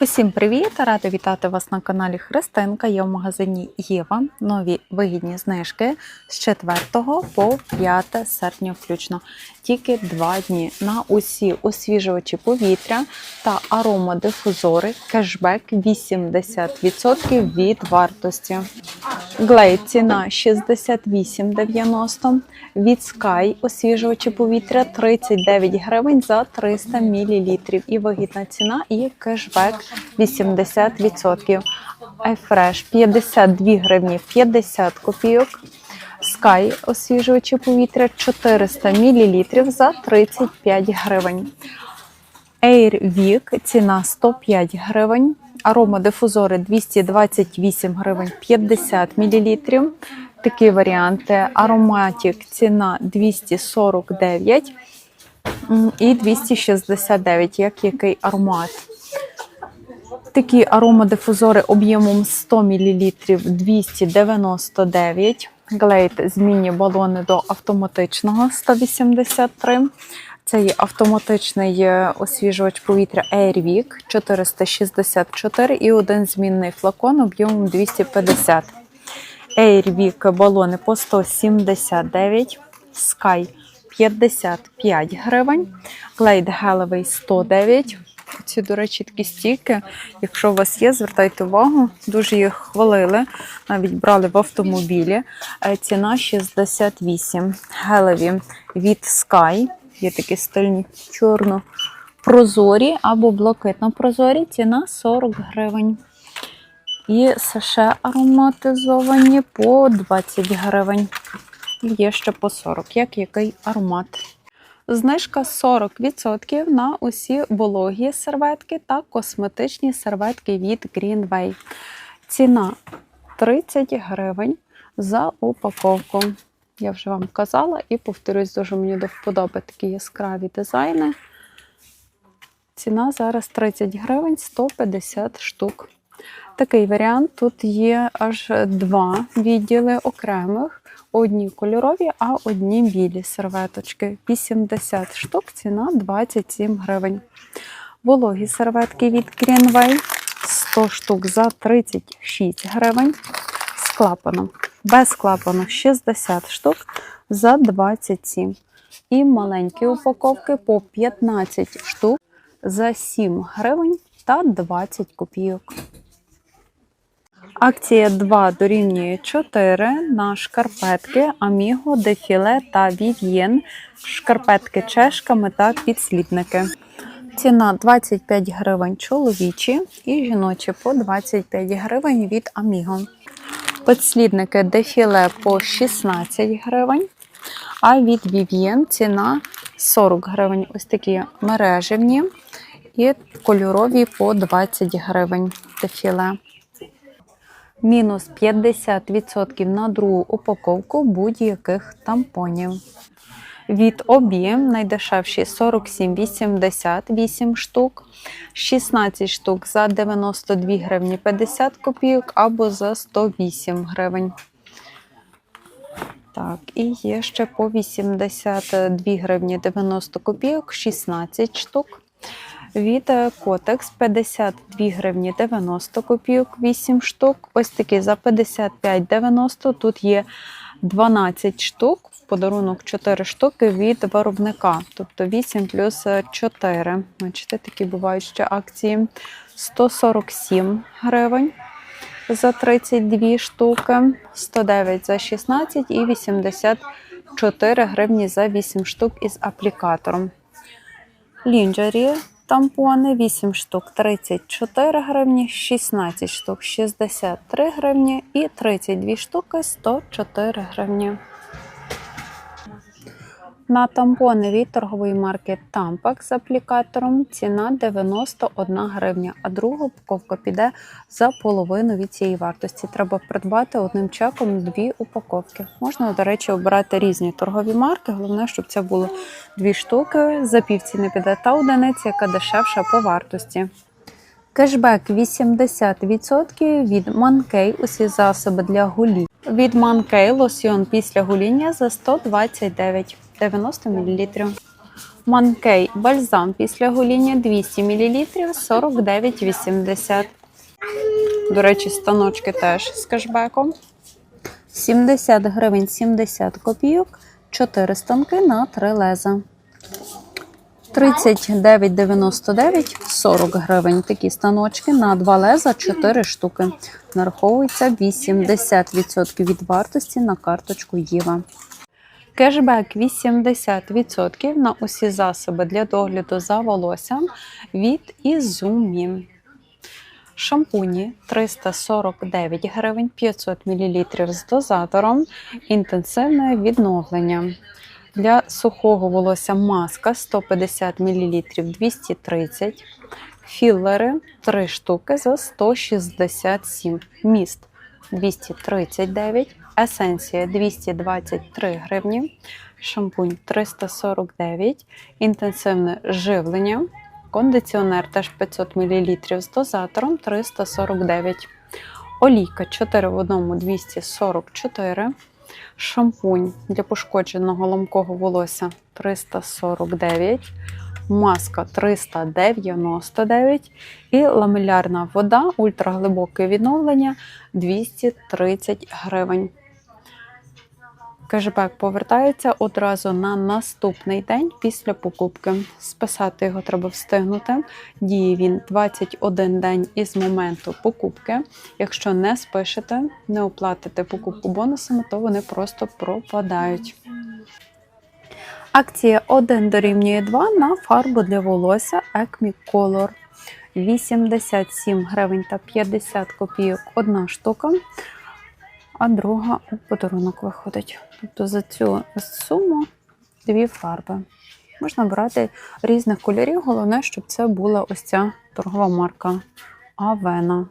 Усім привіт! Рада вітати вас на каналі Христинка. Я в магазині Єва. Нові вигідні знижки з 4 по 5 серпня включно. Тільки два дні на усі освіжувачі повітря та аромадифузори. Кешбек 80% від вартості. Глейд ціна 68,90. Від Sky освіжувачі повітря 39 гривень за 300 мл. І вигідна ціна і кешбек 80%. iFresh 52 гривні 50 копійок. Sky освіжувачі повітря 400 мл за 35 гривень. Air Wick ціна 105 гривень. Аромадифузори 228 гривень 50 мл. Такі варіанти. Ароматик ціна 249 і 269, як який аромат. Такі аромадифузори об'ємом 100 мл 299. Glade змінні балони до автоматичного 183. Це є автоматичний е, освіжувач повітря Airwick 464 і один змінний флакон об'ємом 250. Airwick балони по 179, Sky 55 гривень, Glade гелевий 109. Ці, до речі, такі стійки. Якщо у вас є, звертайте увагу, дуже їх хвалили. Навіть брали в автомобілі. Е, Ціна 68. Гелеві від Sky. Є такі стильні чорно прозорі або блакитно прозорі. Ціна 40 гривень. І саше ароматизовані по 20 гривень. І Є ще по 40, як який аромат. Знижка 40% на усі вологі серветки та косметичні серветки від Greenway. Ціна 30 гривень за упаковку. Я вже вам казала і повторюсь, дуже мені до вподоби такі яскраві дизайни. Ціна зараз 30 гривень 150 штук. Такий варіант. Тут є аж два відділи окремих. Одні кольорові, а одні білі серветочки. 80 штук, ціна 27 гривень. Вологі серветки від Greenway 100 штук за 36 гривень. З клапаном. Без клапану 60 штук за 27. І маленькі упаковки по 15 штук за 7 гривень та 20 копійок. Акція 2 дорівнює 4 на шкарпетки Amigo, Дефіле та Vivien, шкарпетки чешками та підслідники. Ціна 25 гривень чоловічі і жіночі по 25 гривень від Amigo. Підслідники дефіле по 16 гривень, а від Vivien ціна 40 гривень. Ось такі мережевні і кольорові по 20 гривень дефіле. Мінус 50% на другу упаковку будь-яких тампонів. Від об'єм найдешевші 47,88 штук, 16 штук за 92 гривні 50 копійок або за 108 гривень. Так, і є ще по 82 гривні 90 копійок, 16 штук. Від е, Котекс 52 гривні 90 копійок, 8 штук. Ось такі за 55,90. Тут є 12 штук, в подарунок 4 штуки від виробника. Тобто 8 плюс 4. Бачите, такі бувають ще акції. 147 гривень за 32 штуки, 109 за 16 і 84 гривні за 8 штук із аплікатором. Лінджері тампони 8 штук 34 гривні, 16 штук 63 гривні і 32 штуки 104 гривні. На тампони від торгової марки Tampax з аплікатором ціна 91 гривня, а друга упаковка піде за половину від цієї вартості. Треба придбати одним чеком дві упаковки. Можна, до речі, обирати різні торгові марки. Головне, щоб це було дві штуки. За півціни піде та одиниця, яка дешевша по вартості. Кешбек 80% від Манкей усі засоби для гулі. Від Манкей лосьйон після гуління за 129,90 мл. Манкей бальзам після гоління 200 мл 49,80. До речі, станочки теж з кешбеком. 70 гривень 70 копійок, 4 станки на 3 леза. 39,99 40 гривень. Такі станочки на 2 леза 4 штуки. Нараховується 80% від вартості на карточку Єва. Кешбек 80% на усі засоби для догляду за волоссям від Ізумі. Шампуні 349 гривень 500 мл з дозатором. Інтенсивне відновлення. Для сухого волосся маска 150 мл 230 Філлери 3 штуки за 167 Міст 239 Есенція 223 гривні. Шампунь 349 Інтенсивне живлення. Кондиціонер теж 500 мл з дозатором 349. Олійка 4 в 1 244. Шампунь для пошкодженого ламкого волосся 349. Маска 399 і ламелярна вода ультраглибоке відновлення 230 гривень. Кешбек повертається одразу на наступний день після покупки. Списати його треба встигнути. Діє він 21 день із моменту покупки. Якщо не спишете, не оплатите покупку бонусами, то вони просто пропадають. Акція 1 дорівнює 2 на фарбу для волосся Acme Color. 87 гривень та 50 копійок одна штука, а друга у подарунок виходить. Тобто за цю суму дві фарби. Можна брати різних кольорів, головне, щоб це була ось ця торгова марка Авена.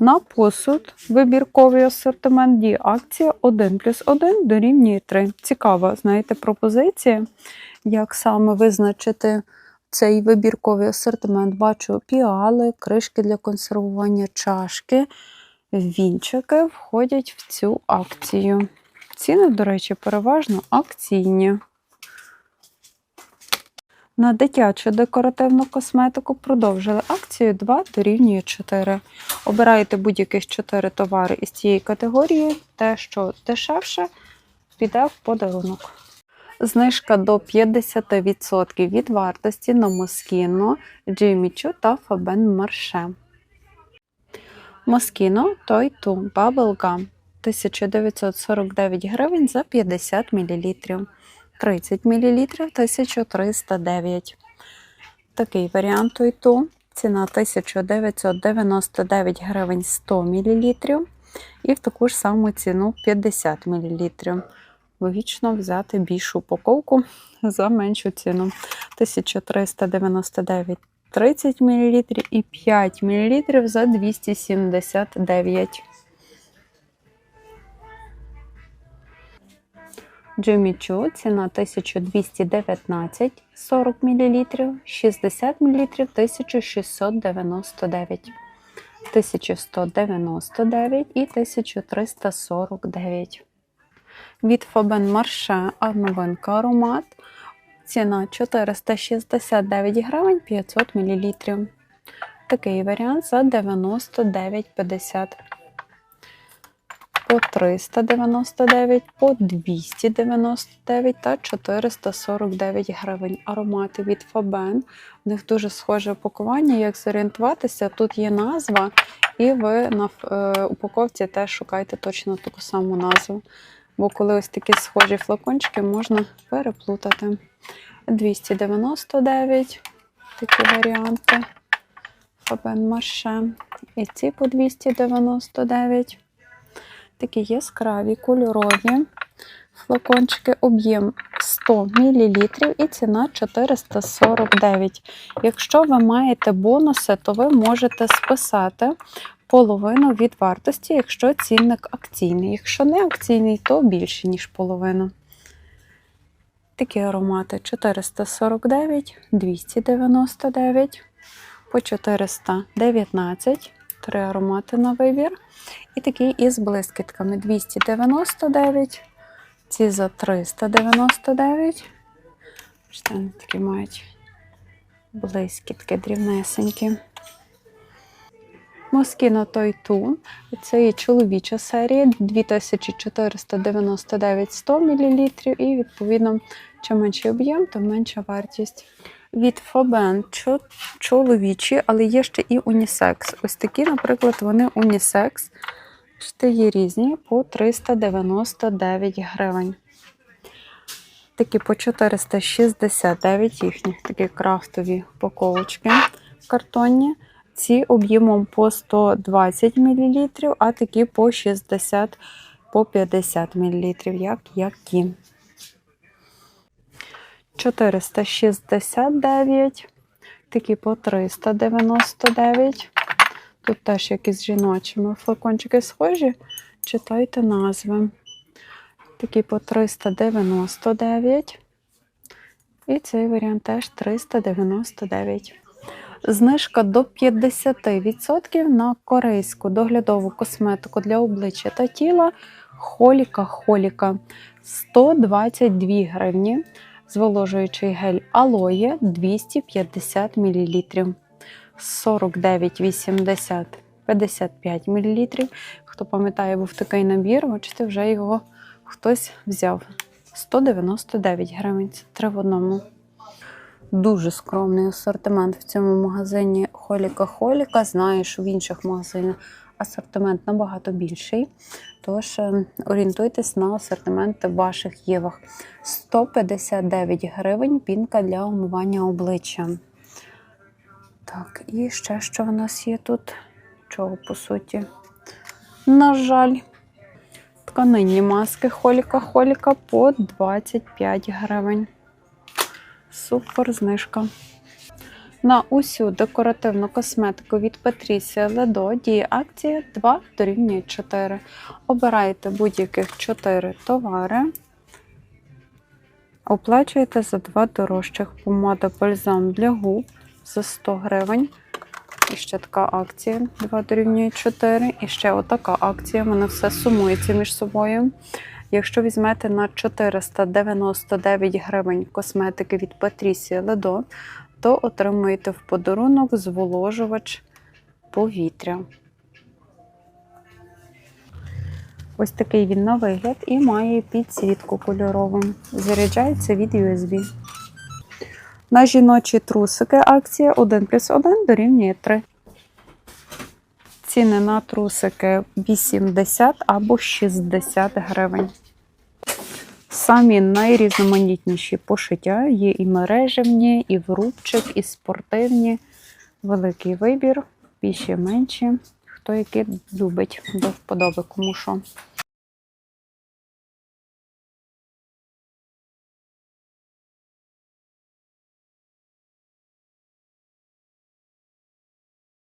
На посуд вибірковий асортимент діє акція 1 плюс 1 дорівнює 3. Цікава, знаєте, пропозиція, як саме визначити цей вибірковий асортимент. Бачу піали, кришки для консервування, чашки, вінчики входять в цю акцію. Ціни, до речі, переважно акційні. На дитячу декоративну косметику продовжили акцію 2 дорівнює 4. Обираєте будь-яких 4 товари із цієї категорії. Те, що дешевше, піде в подарунок. Знижка до 50% від вартості на Moschino, Jimmy Choo та Faben Marche. Moschino Toy Two Bubble Gum 1949 гривень за 50 мл. 30 мл 1309. Такий варіант Toy Two. Ціна 1999 гривень 100 мл. І в таку ж саму ціну 50 мл. Логічно взяти більшу упаковку за меншу ціну. 1399 30 мл і 5 мл за 279. Jimmy Choo ціна 1219 40 мл, 60 мл 1699, 1199 і 1349. Від Marche а новинка аромат. Ціна 469 гривень 500 мл. Такий варіант за 99,50 по 399, по 299 та 449 гривень. Аромати від Faben. У них дуже схоже упакування. Як зорієнтуватися, тут є назва, і ви на е, упаковці теж шукайте точно таку саму назву. Бо коли ось такі схожі флакончики, можна переплутати. 299 такі варіанти. Фабен Марше. І ці по 299. Такі яскраві, кольорові флакончики, об'єм 100 мл і ціна 449. Якщо ви маєте бонуси, то ви можете списати половину від вартості, якщо цінник акційний. Якщо не акційний, то більше, ніж половина. Такі аромати 449, 299, по 419. Три аромати на вибір. І такий із блискітками 299, ці за 399, Бачите, вони такі мають близькі, такі дрібнесенькі. Москіно той ту. Це є чоловіча серія 2499 100 мл і відповідно, чим менший об'єм, то менша вартість. Від Фобен чоловічі, але є ще і унісекс. Ось такі, наприклад, вони унісекс. Є різні по 399 гривень. Такі по 469 їхні такі крафтові упаковочки картонні. Ці об'ємом по 120 мл, а такі по 60 по 50 мл, як які. 469, такі по 399. Тут теж якісь жіночими флакончики схожі. Читайте назви. Такі по 399. І цей варіант теж 399. Знижка до 50% на корейську доглядову косметику для обличчя та тіла Холіка Холіка 122 гривні. Зволожуючий гель алоє 250 мл. 49,80 55 мл. Хто пам'ятає, був такий набір, бачите, вже його хтось взяв. 199 гривень. Це три в одному. Дуже скромний асортимент в цьому магазині Холіка Холіка. Знаю, що в інших магазинах асортимент набагато більший. Тож е, орієнтуйтесь на асортимент в ваших євах. 159 гривень пінка для умивання обличчя. Так, і ще що в нас є тут? Чого, по суті? На жаль, тканинні маски Холіка Холіка по 25 гривень. Супер знижка. На усю декоративну косметику від Patricia Ledo діє акція 2 дорівнює 4. Обирайте будь-яких 4 товари. Оплачуєте за два дорожчих помада бальзам для губ за 100 гривень. І ще така акція 2 дорівнює 4. І ще отака акція. Воно все сумується між собою. Якщо візьмете на 499 гривень косметики від Patricia Ledo, то отримуєте в подарунок зволожувач повітря. Ось такий він на вигляд і має підсвітку кольорову. Заряджається від USB. На жіночі трусики акція 1 плюс 1 дорівнює 3. Ціни на трусики 80 або 60 гривень. Самі найрізноманітніші пошиття є і мережевні, і в рубчик, і спортивні. Великий вибір, більші менші. Хто який любить до вподоби, кому що.